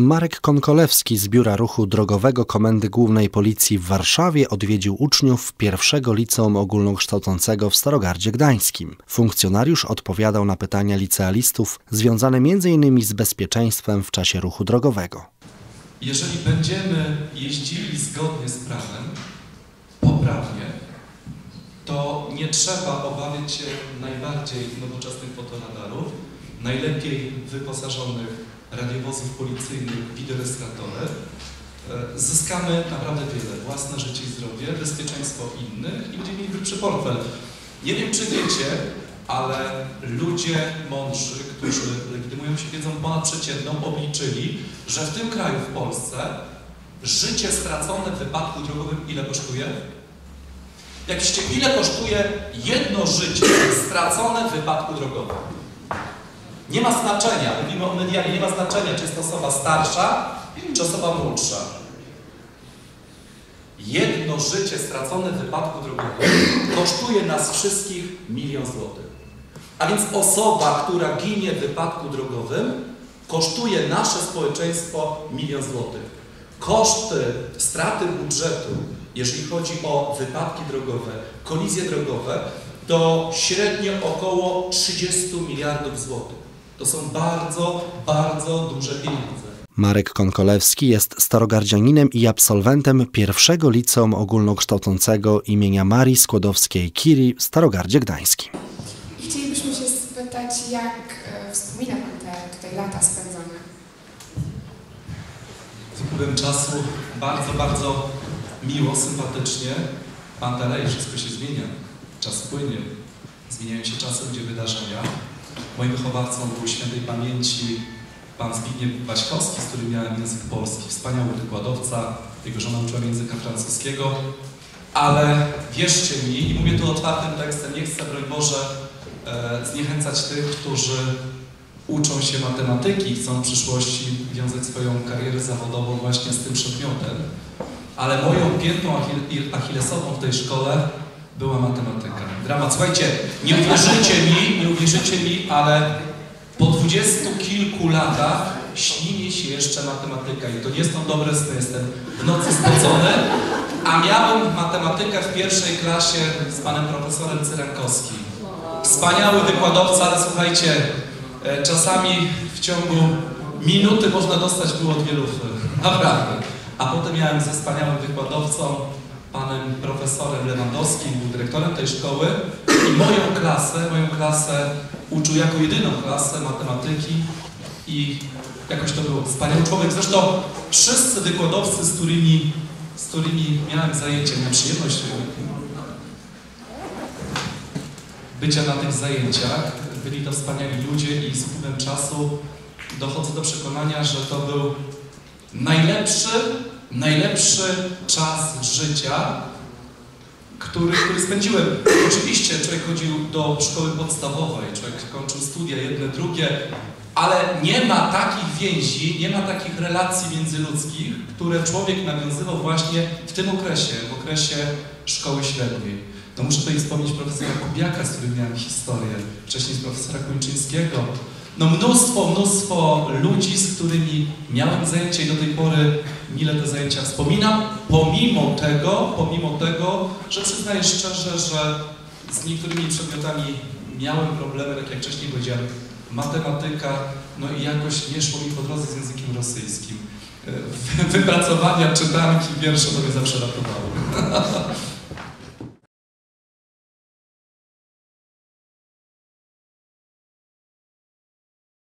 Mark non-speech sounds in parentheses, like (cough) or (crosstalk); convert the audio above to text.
Marek Konkolewski z Biura Ruchu Drogowego Komendy Głównej Policji w Warszawie odwiedził uczniów pierwszego liceum ogólnokształcącego w Starogardzie Gdańskim. Funkcjonariusz odpowiadał na pytania licealistów związane m.in. z bezpieczeństwem w czasie ruchu drogowego. Jeżeli będziemy jeździli zgodnie z prawem, poprawnie, to nie trzeba obawiać się najbardziej nowoczesnych fotoradarów, najlepiej wyposażonych radiowozów policyjnych, wideorejestratory. E, Zyskamy naprawdę wiele. Własne życie i zdrowie, bezpieczeństwo innych i będziemy mieli grubszy portfel. Nie wiem, czy wiecie, ale ludzie mądrzy, którzy legitymują się wiedzą ponadprzeciętną, obliczyli, że w tym kraju, w Polsce, życie stracone w wypadku drogowym ile kosztuje? Jak myślicie, ile kosztuje jedno życie stracone w wypadku drogowym? Nie ma znaczenia, mówimy o medianie, nie ma znaczenia, czy jest to osoba starsza, czy osoba młodsza. Jedno życie stracone w wypadku drogowym kosztuje nas wszystkich milion złotych. A więc osoba, która ginie w wypadku drogowym, kosztuje nasze społeczeństwo milion złotych. Koszty straty budżetu, jeżeli chodzi o wypadki drogowe, kolizje drogowe, to średnio około 30 miliardów złotych. To są bardzo, bardzo duże pieniądze. Marek Konkolewski jest starogardzianinem i absolwentem pierwszego liceum ogólnokształcącego imienia Marii Skłodowskiej-Curie w Starogardzie Gdańskim. I chcielibyśmy się spytać, jak e, wspomina Pan te tutaj lata spędzone? Z upływem czasu bardzo, bardzo miło, sympatycznie. Pan dalej, wszystko się zmienia. Czas płynie. Zmieniają się czasy, ludzie, wydarzenia. Moim wychowawcą był świętej pamięci pan Zbigniew Waśkowski, z którym miałem język polski. Wspaniały wykładowca, jego żona uczyła języka francuskiego. Ale wierzcie mi, i mówię tu otwartym tekstem, nie chcę, broń Boże, e, zniechęcać tych, którzy uczą się matematyki, chcą w przyszłości wiązać swoją karierę zawodową właśnie z tym przedmiotem. Ale moją piętą achil- achillesową w tej szkole była matematyka. Dramat. Słuchajcie, nie uwierzycie mi, nie uwierzycie mi, ale po dwudziestu kilku latach śni mi się jeszcze matematyka i to nie są dobre sny, jestem w nocy spocony, a miałem matematykę w pierwszej klasie z panem profesorem Cyrankowskim. Wspaniały wykładowca, ale słuchajcie, e, czasami w ciągu minuty można dostać było dwie lufy. Naprawdę. A potem miałem ze wspaniałym wykładowcą, panem profesorem Lewandowskim, był dyrektorem tej szkoły i moją klasę, moją klasę uczył jako jedyną klasę matematyki i jakoś to było wspaniały człowiek. Zresztą wszyscy wykładowcy, z którymi, z którymi miałem zajęcia, miałem przyjemność bycia na tych zajęciach, byli to wspaniali ludzie i z upływem czasu dochodzę do przekonania, że to był najlepszy, najlepszy czas życia, który, który spędziłem. Oczywiście człowiek chodził do szkoły podstawowej, człowiek kończył studia, jedne, drugie, ale nie ma takich więzi, nie ma takich relacji międzyludzkich, które człowiek nawiązywał właśnie w tym okresie, w okresie szkoły średniej. No muszę tutaj wspomnieć profesora Kubiaka, z którym miałem historię, wcześniej z profesora Kończyńskiego, no mnóstwo, mnóstwo ludzi, z którymi miałem zajęcia i do tej pory mile te zajęcia wspominam, pomimo tego, pomimo tego, że przyznaję szczerze, że z niektórymi przedmiotami miałem problemy, tak jak wcześniej powiedziałem, matematyka, no i jakoś nie szło mi po drodze z językiem rosyjskim. Wypracowania, czytanki, wiersze to mnie zawsze ratowały. (laughs)